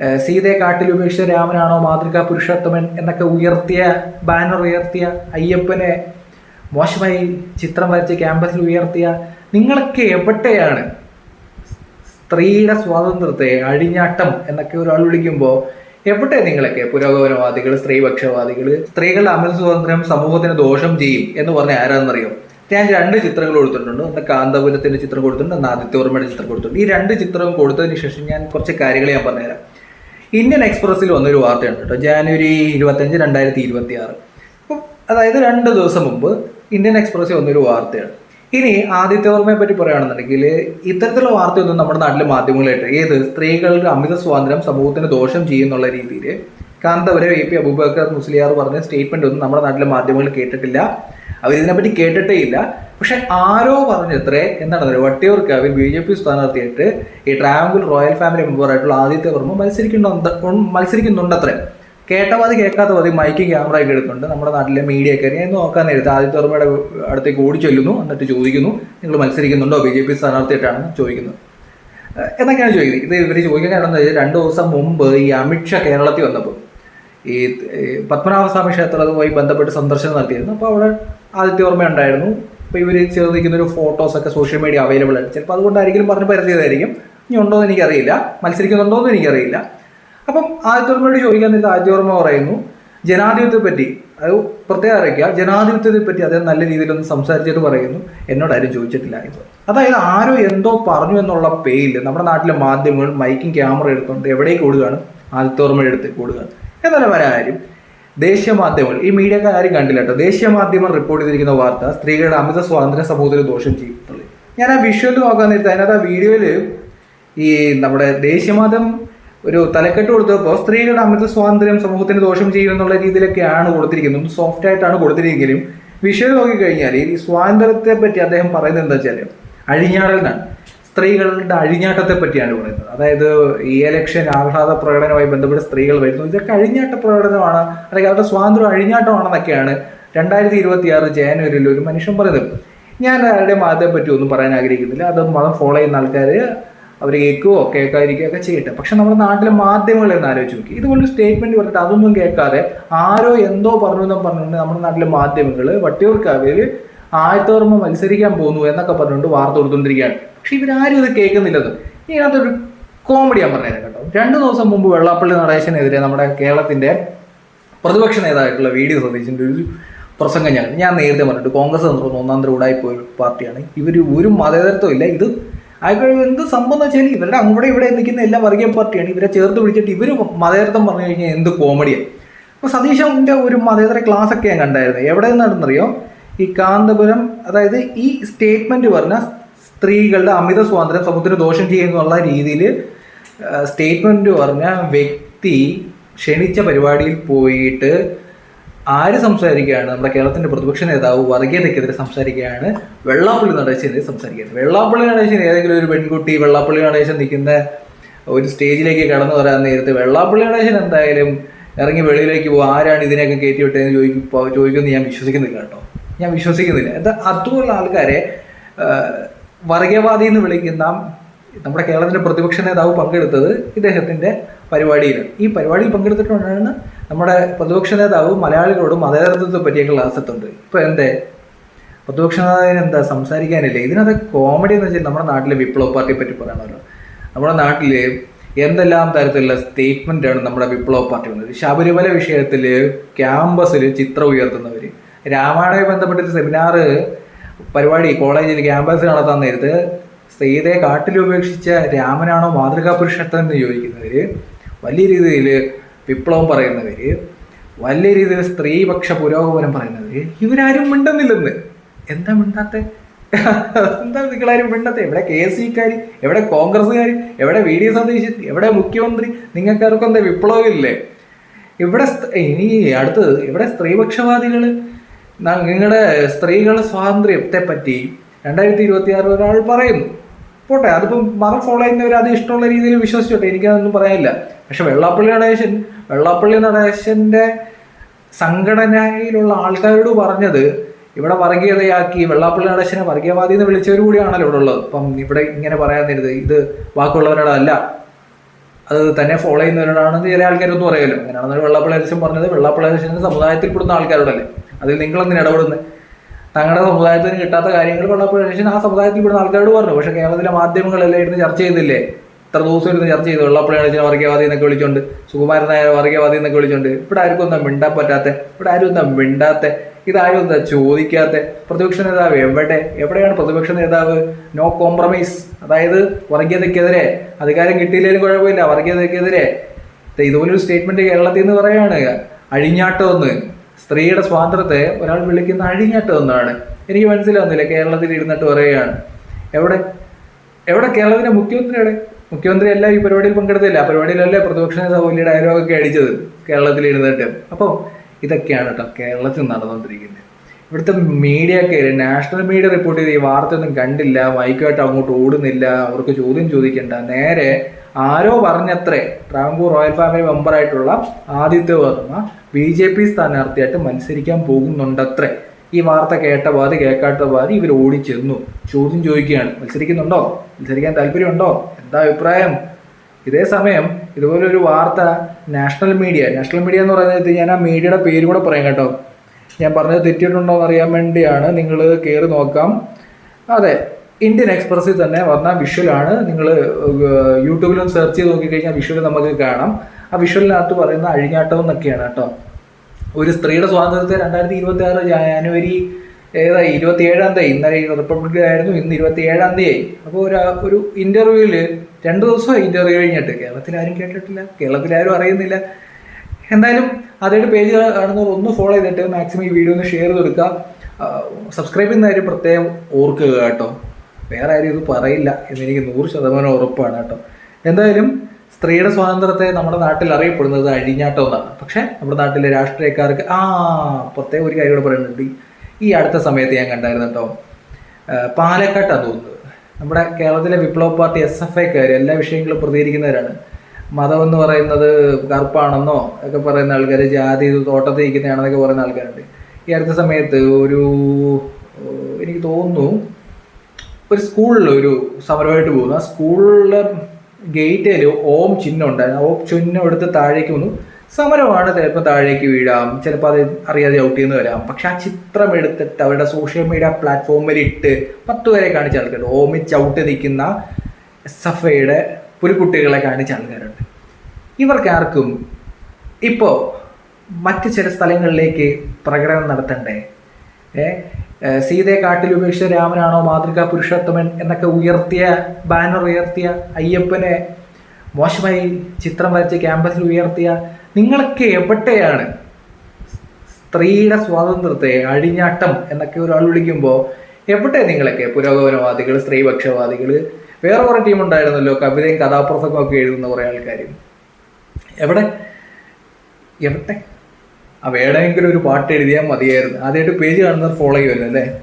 സീതയെ കാട്ടിൽ ഉപേക്ഷിച്ച രാമനാണോ മാതൃകാ പുരുഷോത്തമൻ എന്നൊക്കെ ഉയർത്തിയ ബാനർ ഉയർത്തിയ അയ്യപ്പനെ മോശമായി ചിത്രം വരച്ച് ക്യാമ്പസിൽ ഉയർത്തിയ നിങ്ങളൊക്കെ എവിടെയാണ്? സ്ത്രീയുടെ സ്വാതന്ത്ര്യത്തെ അഴിഞ്ഞാട്ടം എന്നൊക്കെ ഒരാൾ വിളിക്കുമ്പോൾ എവിടെ നിങ്ങളൊക്കെ പുരോഗമനവാദികൾ സ്ത്രീപക്ഷവാദികൾ സ്ത്രീകളുടെ അമിത സ്വാതന്ത്ര്യം സമൂഹത്തിന് ദോഷം ചെയ്യും എന്ന് പറഞ്ഞ ആരാന്നറിയോ? ഞാൻ രണ്ട് ചിത്രങ്ങൾ കൊടുത്തിട്ടുണ്ട്. ഒന്ന് കാന്തപുരത്തിന്റെ ചിത്രം കൊടുത്തിട്ടുണ്ട് ഒന്ന് ആദിത്യവർമ്മയുടെ ചിത്രം കൊടുത്തിട്ടുണ്ട്. ഈ രണ്ട് ചിത്രവും കൊടുത്തതിന് ശേഷം ഞാൻ കുറച്ച് കാര്യങ്ങൾ ഞാൻ പറഞ്ഞുതരാം. ഇന്ത്യൻ എക്സ്പ്രസ്സിൽ വന്നൊരു വാർത്തയുണ്ട് കേട്ടോ. ജാനുവരി ഇരുപത്തഞ്ച് രണ്ടായിരത്തി ഇരുപത്തി ആറ് അതായത് രണ്ട് ദിവസം മുമ്പ് ഇന്ത്യൻ എക്സ്പ്രസ്സിൽ വന്നൊരു വാർത്തയാണ്. ഇനി ആദിത്യവർമ്മയെ പറ്റി പറയുകയാണെന്നുണ്ടെങ്കിൽ ഇത്തരത്തിലുള്ള വാർത്തയൊന്നും നമ്മുടെ നാട്ടിലെ മാധ്യമങ്ങളായിട്ട് ഏത് സ്ത്രീകളുടെ അമിത സ്വാതന്ത്ര്യം സമൂഹത്തിന് ദോഷം ചെയ്യുന്നുള്ള രീതിയിൽ കാന്തപുരം എ പി അബൂബക്കർ മുസ്ലിയാർ പറഞ്ഞ സ്റ്റേറ്റ്മെന്റ് ഒന്നും നമ്മുടെ നാട്ടിലെ മാധ്യമങ്ങൾ കേട്ടിട്ടില്ല. അവരിതിനെപ്പറ്റി കേട്ടിട്ടേ ഇല്ല. പക്ഷെ ആരോ പറഞ്ഞത്രേ എന്താണ് വട്ടിയൂർക്കാവിൽ ബി ജെ പി സ്ഥാനാർത്ഥിയായിട്ട് ഈ ട്രാവൻകൂർ റോയൽ ഫാമിലി മെമ്പറായിട്ടുള്ള ആദിത്യ വർമ്മ മത്സരിക്കുന്നുണ്ട് മത്സരിക്കുന്നുണ്ടത്രേ. കേട്ടവാതി കേൾക്കാത്തവാതി മൈക്ക് ക്യാമറ ഒക്കെ എടുക്കുന്നുണ്ട് നമ്മുടെ നാട്ടിലെ മീഡിയ ഒക്കെ ഞാൻ നോക്കാൻ നേരത്തെ ആദിത്യ വർമ്മയുടെ അടുത്തേക്ക് ഓടി ചൊല്ലുന്നു എന്നിട്ട് ചോദിക്കുന്നു നിങ്ങൾ മത്സരിക്കുന്നുണ്ടോ? ബി ജെ പി സ്ഥാനാർത്ഥിയായിട്ടാണെന്ന് ചോദിക്കുന്നത് എന്നൊക്കെയാണ് ചോദിക്കുന്നത്. ഇത് ഇവർ ചോദിക്കാൻ കാരണം വെച്ചാൽ രണ്ട് ദിവസം മുമ്പ് ഈ അമിത്ഷാ കേരളത്തിൽ വന്നപ്പോൾ ഈ പത്മനാഭസ്വാമി ക്ഷേത്രവുമായി ബന്ധപ്പെട്ട് സന്ദർശനം നടത്തിയിരുന്നു. അപ്പോൾ അവിടെ ആദിത്യവർമ്മ ഉണ്ടായിരുന്നു. അപ്പോൾ ഇവർ ചേർന്ന് ഒരു ഫോട്ടോസ് ഒക്കെ സോഷ്യൽ മീഡിയ അവൈലബിൾ ആണ്. ചിലപ്പോൾ അതുകൊണ്ടായിരിക്കും പറഞ്ഞ് പരത്തിയതായിരിക്കും ഇനി ഉണ്ടോ എന്ന് എനിക്കറിയില്ല. മത്സരിക്കുന്നുണ്ടോ എന്ന് എനിക്കറിയില്ല. അപ്പം ആദ്യത്തോർമ്മയോട് ചോദിക്കാൻ നേരത്തെ ആദിത്യവർമ്മ പറയുന്നു ജനാധിപത്യത്തെ പറ്റി അത് പ്രത്യേകം അറിയിക്കുക. ജനാധിപത്യത്തെ പറ്റി അദ്ദേഹം നല്ല രീതിയിലൊന്ന് സംസാരിച്ചിട്ട് പറയുന്നു. എന്നോട് ആരും ചോദിച്ചിട്ടില്ല ഇത് അതായത് ആരോ എന്തോ പറഞ്ഞു എന്നുള്ള പേരിൽ നമ്മുടെ നാട്ടിലെ മാധ്യമങ്ങൾ മൈക്കും ക്യാമറ എടുത്തുകൊണ്ട് എവിടേക്ക് ഓടുകയാണ് ആദിത്യവർമ്മയുടെ അടുത്തേക്ക് ഓടുകയാണ് എന്നല്ല കാര്യം ദേശീയ മാധ്യമങ്ങൾ ഈ മീഡിയക്കാർ ആരും കണ്ടില്ല കേട്ടോ. ദേശീയ മാധ്യമം റിപ്പോർട്ട് ചെയ്തിരിക്കുന്ന വാർത്ത സ്ത്രീകളുടെ അമിത സ്വാതന്ത്ര്യ സമൂഹത്തിൽ ദോഷം ചെയ്യുന്നുള്ളത് ഞാൻ ആ വിഷ്വൽ നോക്കാൻ നേരത്തെ അതിനകത്ത് ആ വീഡിയോയിൽ ഈ നമ്മുടെ ദേശീയ മാധ്യമം ഒരു തലക്കെട്ട് കൊടുത്തപ്പോൾ സ്ത്രീകളുടെ അമിത സ്വാതന്ത്ര്യം സമൂഹത്തിന് ദോഷം ചെയ്യും എന്നുള്ള രീതിയിലൊക്കെയാണ് കൊടുത്തിരിക്കുന്നത്. സോഫ്റ്റ് ആയിട്ടാണ് കൊടുത്തിരിക്കുന്നതെങ്കിലും വിഷയം നോക്കിക്കഴിഞ്ഞാൽ ഈ സ്വാതന്ത്ര്യത്തെ പറ്റി അദ്ദേഹം പറയുന്നത് എന്താ വെച്ചാൽ അഴിഞ്ഞാറൽ എന്നാണ്. സ്ത്രീകളുടെ അഴിഞ്ഞാട്ടത്തെ പറ്റിയാണ് പറയുന്നത്. അതായത് ഈ ഇലക്ഷൻ ആഹ്ലാദ പ്രകടനവുമായി ബന്ധപ്പെട്ട് സ്ത്രീകൾ വരുന്നു. ഇതൊക്കെ അഴിഞ്ഞാട്ട പ്രകടനമാണ് അല്ലെങ്കിൽ അവരുടെ സ്വാതന്ത്ര്യം അഴിഞ്ഞാട്ടമാണെന്നൊക്കെയാണ് രണ്ടായിരത്തി ഇരുപത്തി ആറ് ജാനുവരിയിൽ ഒരു മനുഷ്യൻ പറയുന്നത്. ഞാൻ ആരുടെ മതത്തെ പറ്റി ഒന്നും പറയാൻ ആഗ്രഹിക്കുന്നില്ല. അത് മതം ഫോളോ ചെയ്യുന്ന ആൾക്കാർ അവർ കേൾക്കുകയോ കേൾക്കാതിരിക്കുകയോ ഒക്കെ ചെയ്യട്ടെ. പക്ഷെ നമ്മുടെ നാട്ടിലെ മാധ്യമങ്ങൾ എന്ന് ആലോചിച്ച് നോക്കി. ഇതുപോലൊരു സ്റ്റേറ്റ്മെന്റ് പറഞ്ഞിട്ട് അതൊന്നും കേൾക്കാതെ ആരോ എന്തോ പറഞ്ഞു എന്നും പറഞ്ഞുകൊണ്ട് നമ്മുടെ നാട്ടിലെ മാധ്യമങ്ങൾ വട്ടിയൂർക്കാവിൽ ആയത്തോർമ്മ മത്സരിക്കാൻ പോകുന്നു എന്നൊക്കെ പറഞ്ഞുകൊണ്ട് വാർത്ത കൊടുത്തുകൊണ്ടിരിക്കുകയാണ്. പക്ഷെ ഇവരാരും ഇത് കേൾക്കുന്നില്ലത് ഇതിനകത്തൊരു കോമഡി ഞാൻ പറഞ്ഞുതരാം കേട്ടോ. രണ്ടു ദിവസം മുമ്പ് വെള്ളാപ്പള്ളി നടേശനെതിരെ നമ്മുടെ കേരളത്തിന്റെ പ്രതിപക്ഷ നേതാവായിട്ടുള്ള വീഡിയോ ഡി ഒരു പ്രസംഗം ഞാൻ ഞാൻ നേരത്തെ പറഞ്ഞിട്ട് കോൺഗ്രസ് തന്ത്രം ഒന്നാം തരം ഉടായി പോയ പാർട്ടിയാണ്. ഇവർ ഒരു മതേതരത്വം ഇല്ല ഇത് അയക്കഴിവ് എന്ത് സംഭവം എന്ന് വെച്ചാൽ ഇവരുടെ അങ്ങോട്ട് ഇവിടെ നിൽക്കുന്ന എല്ലാ വർഗീയ പാർട്ടിയാണ്. ഇവരെ ചേർത്ത് പിടിച്ചിട്ട് ഇവർ മതേതരത്വം പറഞ്ഞു കഴിഞ്ഞാൽ എന്ത് കോമഡിയാണ് അപ്പോൾ സതീശന്റെ ഒരു മതേതര ക്ലാസ് ഒക്കെ ഞാൻ കണ്ടായിരുന്നു. എവിടെ നിന്നാണെന്നറിയോ? ഈ കാന്തപുരം അതായത് ഈ സ്റ്റേറ്റ്മെന്റ് പറഞ്ഞ സ്ത്രീകളുടെ അമിത സ്വാതന്ത്ര്യം സമൂഹത്തിന് ദോഷം ചെയ്യുന്നുള്ള രീതിയിൽ സ്റ്റേറ്റ്മെന്റ് പറഞ്ഞ വ്യക്തി ക്ഷണിച്ച പരിപാടിയിൽ പോയിട്ട് ആര് സംസാരിക്കുകയാണ്? നമ്മുടെ കേരളത്തിന്റെ പ്രതിപക്ഷ നേതാവ് വർഗീയതയ്ക്കെതിരെ സംസാരിക്കുകയാണ്. വെള്ളാപ്പള്ളി നടേശനെതിരെ സംസാരിക്കുന്നത് വെള്ളാപ്പള്ളി നടേശൻ ഏതെങ്കിലും ഒരു പെൺകുട്ടി വെള്ളാപ്പള്ളി നടേശൻ നിൽക്കുന്ന ഒരു സ്റ്റേജിലേക്ക് കടന്നു വരാൻ നേരത്ത് വെള്ളാപ്പള്ളി നടേശൻ എന്തായാലും ഇറങ്ങി വെളിയിലേക്ക് പോകും ആരാണ് ഇതിനെയൊക്കെ കയറ്റി വിട്ടതെന്ന് ചോദിക്കും ചോദിക്കുമെന്ന് ഞാൻ വിശ്വസിക്കുന്നില്ല കേട്ടോ. ഞാൻ വിശ്വസിക്കുന്നില്ല. എന്താ അതുപോലുള്ള ആൾക്കാരെ വർഗീയവാദി എന്ന് വിളിക്കുന്ന നമ്മുടെ കേരളത്തിന്റെ പ്രതിപക്ഷ നേതാവ് പങ്കെടുത്തത് ഇദ്ദേഹത്തിന്റെ പരിപാടിയിൽ. ഈ പരിപാടിയിൽ പങ്കെടുത്തിട്ടുണ്ടാണ് നമ്മുടെ പ്രതിപക്ഷ നേതാവ് മലയാളികളോട് മതേതരത്വത്തെ പറ്റിയൊക്കെ ക്ലാസ് എത്തുന്നത് ഇപ്പൊ എന്തേ? പ്രതിപക്ഷ നേതാവിന് എന്താ സംസാരിക്കാനില്ല? ഇതിനകത്ത് കോമഡി എന്ന് വെച്ചാൽ നമ്മുടെ നാട്ടിലെ വിപ്ലവ പാർട്ടിയെ പറ്റി പറയണമല്ലോ നമ്മുടെ നാട്ടിൽ എന്തെല്ലാം തരത്തിലുള്ള സ്റ്റേറ്റ്മെന്റ് ആണ് നമ്മുടെ വിപ്ലവ പാർട്ടി വന്നത്? ശബരിമല വിഷയത്തിൽ ക്യാമ്പസിൽ ചിത്രം ഉയർത്തുന്നവർ രാമായണവുമായി ബന്ധപ്പെട്ട സെമിനാർ പരിപാടി കോളേജിൽ ക്യാമ്പസ് നടത്താൻ നേരത്ത് സീതയെ കാട്ടിൽ ഉപേക്ഷിച്ച രാമനാണോ മാതൃകാ പുരുഷത്വം എന്ന് ചോദിക്കുന്നവർ വലിയ രീതിയിൽ വിപ്ലവം പറയുന്നവർ വലിയ രീതിയിൽ സ്ത്രീപക്ഷ പുരോഗമനം പറയുന്നവർ ഇവരാരും മിണ്ടുന്നില്ലെന്ന്. എന്താ മിണ്ടാത്ത? എന്താ നിങ്ങളാരും മിണ്ടത്തെ? എവിടെ കെ എസ് സിക്കാർ എവിടെ കോൺഗ്രസ്സുകാർ എവിടെ വി ഡി സതീശൻ എവിടെ മുഖ്യമന്ത്രി? നിങ്ങൾക്കാർക്കും എന്താ വിപ്ലവം ഇല്ലേ ഇവിടെ ഇനി അടുത്തത് ഇവിടെ സ്ത്രീപക്ഷവാദികൾ നിങ്ങളുടെ സ്ത്രീകളുടെ സ്വാതന്ത്ര്യത്തെ പറ്റി രണ്ടായിരത്തി ഇരുപത്തി ആറ് ഒരാൾ പറയുന്നു. പോട്ടെ അതിപ്പം മതം ഫോളോ ചെയ്യുന്നവർ അത് ഇഷ്ടമുള്ള രീതിയിൽ വിശ്വസിച്ചോട്ടെ എനിക്കതൊന്നും പറയാനില്ല. പക്ഷെ വെള്ളാപ്പള്ളി നടേശൻ വെള്ളാപ്പള്ളി നടേശന്റെ സംഘടനയിലുള്ള ആൾക്കാരോട് പറഞ്ഞത് ഇവിടെ വർഗീയതയാക്കി വെള്ളാപ്പള്ളി നടേശനെ വർഗീയവാദി എന്ന് വിളിച്ചവർ കൂടിയാണല്ലോ ഇവിടെ ഉള്ളത് അപ്പം ഇവിടെ ഇങ്ങനെ പറയാൻ തരുത് ഇത് വാക്കുള്ളവരോടല്ല. അത് തന്നെ ഫോളോ ചെയ്യുന്നവരോടാണെന്ന് ചില ആൾക്കാരൊന്നും പറയുമല്ലോ അങ്ങനെയാണെന്ന് വെള്ളാപ്പള്ളി നടേശൻ പറഞ്ഞത് വെള്ളാപ്പള്ളി വെള്ളാപ്പള്ളേശൻ സമുദായത്തിൽപ്പെടുന്ന ആൾക്കാരോടല്ലേ. അതിൽ നിങ്ങളെന്തിനാ ഇടപെടുന്നത് തങ്ങളുടെ സമുദായത്തിന് കിട്ടാത്ത കാര്യങ്ങൾ വെള്ളാപ്പള്ളേശൻ ആ സമുദായത്തിൽ ഇവിടെ ആൾക്കാരോട് പറഞ്ഞു. പക്ഷേ കേരളത്തിലെ മാധ്യമങ്ങളെല്ലാം ഇരുന്ന് ചർച്ച ചെയ്തില്ലേ? ഇത്ര ദിവസം ഇരുന്ന് ചർച്ച ചെയ്തു. വെള്ളാപ്പള്ളിയാണെച്ചിനെ വർഗീയവാദി എന്നൊക്കെ വിളിച്ചുകൊണ്ട് സുകുമാരൻ നായർ വർഗീയവാദി എന്നൊക്കെ വിളിച്ചുകൊണ്ട് ഇവിടെ ആർക്കും ഒന്നും മിണ്ടാൻ പറ്റാത്ത ഇവിടെ ആരും ഒന്നും മിണ്ടാത്ത ഇതാരും എന്താ ചോദിക്കാത്ത പ്രതിപക്ഷ നേതാവ് എവിടെ? എവിടെയാണ് പ്രതിപക്ഷ നേതാവ്? നോ കോംപ്രമൈസ് അതായത് വർഗീയതയ്ക്കെതിരെ അധികാരം കിട്ടിയില്ലെങ്കിലും കുഴപ്പമില്ല. വർഗീയതയ്ക്കെതിരെ ഇതുപോലൊരു സ്റ്റേറ്റ്മെന്റ് കേരളത്തിൽ നിന്ന് പറയാണ് അഴിഞ്ഞാട്ടം എന്ന് സ്ത്രീയുടെ സ്വാതന്ത്ര്യത്തെ ഒരാൾ വിളിക്കുന്ന അഴിഞ്ഞാട്ടം എന്നാണ് എനിക്ക് മനസ്സിലാവുന്നില്ല കേരളത്തിൽ ഇരുന്നിട്ട് പറയുകയാണ്. എവിടെ എവിടെ കേരളത്തിന്റെ മുഖ്യമന്ത്രിയുടെ മുഖ്യമന്ത്രി എല്ലാം ഈ പരിപാടിയിൽ പങ്കെടുത്തില്ല. ആ പരിപാടിയിലല്ലേ പ്രതിപക്ഷ നേതാവ് വലിയ ഡയലോഗൊക്കെ അടിച്ചത്? കേരളത്തിൽ ഇരുന്നിട്ട്. അപ്പോൾ ഇതൊക്കെയാണ് കേട്ടോ കേരളത്തിൽ നടന്നുകൊണ്ടിരിക്കുന്നത്. ഇവിടുത്തെ മീഡിയ ഒക്കെ നാഷണൽ മീഡിയ റിപ്പോർട്ട് ചെയ്ത് ഈ വാർത്തയൊന്നും കണ്ടില്ല മൈക്കുമായിട്ട് അങ്ങോട്ട് ഓടുന്നില്ല അവർക്ക് ചോദ്യം ചോദിക്കണ്ട. നേരെ ആരോ പറഞ്ഞത്രേ Travancore royal family മെമ്പറായിട്ടുള്ള Aditya Varma B J P സ്ഥാനാർത്ഥിയായിട്ട് മത്സരിക്കാൻ പോകുന്നുണ്ടത്രേ. ഈ വാർത്ത കേട്ട പാതി കേൾക്കാത്ത പാതി ഇവർ ഓടിച്ചെന്നു. ചോദ്യം ചോദിക്കുകയാണ് മത്സരിക്കുന്നുണ്ടോ? മത്സരിക്കാൻ താല്പര്യമുണ്ടോ? എന്താ അഭിപ്രായം? ഇതേ സമയം ഇതുപോലെ ഒരു വാർത്ത നാഷണൽ മീഡിയ നാഷണൽ മീഡിയ എന്ന് പറയുന്നത് ഞാൻ ആ മീഡിയയുടെ പേര് കൂടെ പറയാം കേട്ടോ. ഞാൻ പറഞ്ഞത് തെറ്റിയിട്ടുണ്ടോ എന്ന് അറിയാൻ വേണ്ടിയാണ് നിങ്ങൾ കയറി നോക്കാം. അതെ ഇന്ത്യൻ എക്സ്പ്രസ്സിൽ തന്നെ വന്ന വിഷ്വലാണ് നിങ്ങൾ യൂട്യൂബിലും സെർച്ച് ചെയ്ത് നോക്കിക്കഴിഞ്ഞാൽ വിഷ്വൽ നമുക്ക് കാണാം. ആ വിഷ്വലിനകത്ത് പറയുന്ന അഴിഞ്ഞാട്ടം എന്നൊക്കെയാണ് കേട്ടോ. ഒരു സ്ത്രീയുടെ സ്വാതന്ത്ര്യത്തെ രണ്ടായിരത്തി ഇരുപത്തി ആറ് ജാനുവരി ഏതായി ഇരുപത്തി ഏഴാം തീയതി ഇന്നലെ റിപ്പബ്ലിക് ആയിരുന്നു ഇന്ന് ഇരുപത്തി ഏഴാം തീയതി. അപ്പോൾ ഒരു ഒരു ഇന്റർവ്യൂവിൽ രണ്ട് ദിവസമായി ഇന്റർവ്യൂ കഴിഞ്ഞിട്ട്. കേരളത്തിൽ ആരും കേട്ടിട്ടില്ല കേരളത്തിൽ ആരും അറിയുന്നില്ല. എന്തായാലും അതായത് പേജ് കാണുന്നവർ ഒന്ന് ഫോളോ ചെയ്തിട്ട് മാക്സിമം ഈ വീഡിയോ ഒന്ന് ഷെയർ ചെയ്ത് കൊടുക്കുക. സബ്സ്ക്രൈബ് ചെയ്യുന്ന കാര്യം പ്രത്യേകം ഓർക്കുക കേട്ടോ. വേറെ ആരും ഇത് പറയില്ല എന്നെനിക്ക് നൂറ് ശതമാനം ഉറപ്പാണ് കേട്ടോ. എന്തായാലും സ്ത്രീയുടെ സ്വാതന്ത്ര്യത്തെ നമ്മുടെ നാട്ടിൽ അറിയപ്പെടുന്നത് അഴിഞ്ഞാട്ടം എന്നാണ് പക്ഷേ നമ്മുടെ നാട്ടിലെ രാഷ്ട്രീയക്കാർക്ക് ആ പ്രത്യേക ഒരു കാര്യം പറയുന്നുണ്ട് ഈ അടുത്ത സമയത്ത് ഞാൻ കണ്ടായിരുന്നു കേട്ടോ. പാലക്കാട്ടാണ് തോന്നുന്നത് നമ്മുടെ കേരളത്തിലെ വിപ്ലവ പാർട്ടി എസ് എഫ് ഐക്കാർ എല്ലാ വിഷയങ്ങളും പ്രതികരിക്കുന്നവരാണ്. മതം എന്ന് പറയുന്നത് കറുപ്പാണെന്നോ ഒക്കെ പറയുന്ന ആൾക്കാർ ജാതി തോട്ടത്തിൽ ഇരിക്കുന്നതാണെന്നൊക്കെ പറയുന്ന ആൾക്കാരുണ്ട്. ഈ അടുത്ത സമയത്ത് ഒരു എനിക്ക് തോന്നുന്നു ഒരു സ്കൂളിൽ ഒരു സമരമായിട്ട് പോകുന്നു. ആ സ്കൂളിലെ ഗേറ്റിൽ ഓം ചിഹ്നം ഉണ്ടായിരുന്നു. ഓം ചിഹ്നം എടുത്ത് താഴേക്ക് വന്നു. സമരമാണ്. ചിലപ്പോൾ താഴേക്ക് വീഴാം. ചിലപ്പോൾ അത് അറിയാതെ ഔട്ട് ചെയ്യുന്ന വരാം. പക്ഷെ ആ ചിത്രം എടുത്തിട്ട് അവരുടെ സോഷ്യൽ മീഡിയ പ്ലാറ്റ്ഫോമിൽ ഇട്ട് പത്ത് പേരെ കാണിച്ച ആൾക്കാരുണ്ട്. ഓമി ചവിട്ട് നിൽക്കുന്ന എസ് എഫ് ഐയുടെ പുലിക്കുട്ടികളെ കാണിച്ച ആൾക്കാരുണ്ട്. ഇവർക്കാർക്കും ഇപ്പോൾ മറ്റ് ചില സ്ഥലങ്ങളിലേക്ക് പ്രകടനം നടത്തണ്ടേ? ഏഹ് സീതയെ കാട്ടിൽ ഉപേക്ഷിച്ച രാമനാണോ മാതൃകാ പുരുഷോത്തമൻ എന്നൊക്കെ ഉയർത്തിയ ബാനർ ഉയർത്തിയ അയ്യപ്പനെ മോശമായി ചിത്രം വരച്ച് ക്യാമ്പസിൽ ഉയർത്തിയ നിങ്ങളൊക്കെ എവിടെയാണ്? സ്ത്രീയുടെ സ്വാതന്ത്ര്യത്തെ അഴിഞ്ഞാട്ടം എന്നൊക്കെ ഒരാൾ വിളിക്കുമ്പോൾ എവിടെ നിങ്ങളൊക്കെ? പുരോഗമനവാദികൾ സ്ത്രീപക്ഷവാദികൾ വേറെ കുറേ ടീം ഉണ്ടായിരുന്നല്ലോ കവിതയും കഥാപ്രസംഗവും ഒക്കെ എഴുതുന്ന കുറേ ആൾക്കാർ എവിടെ? എവിടെ? വേണമെങ്കിലും ഒരു പാട്ട് എഴുതിയാൽ മതിയായിരുന്നു. ആദ്യമായിട്ട് പേജ് കാണുന്നവർ ഫോളോ ചെയ്യുമല്ലോ അല്ലേ?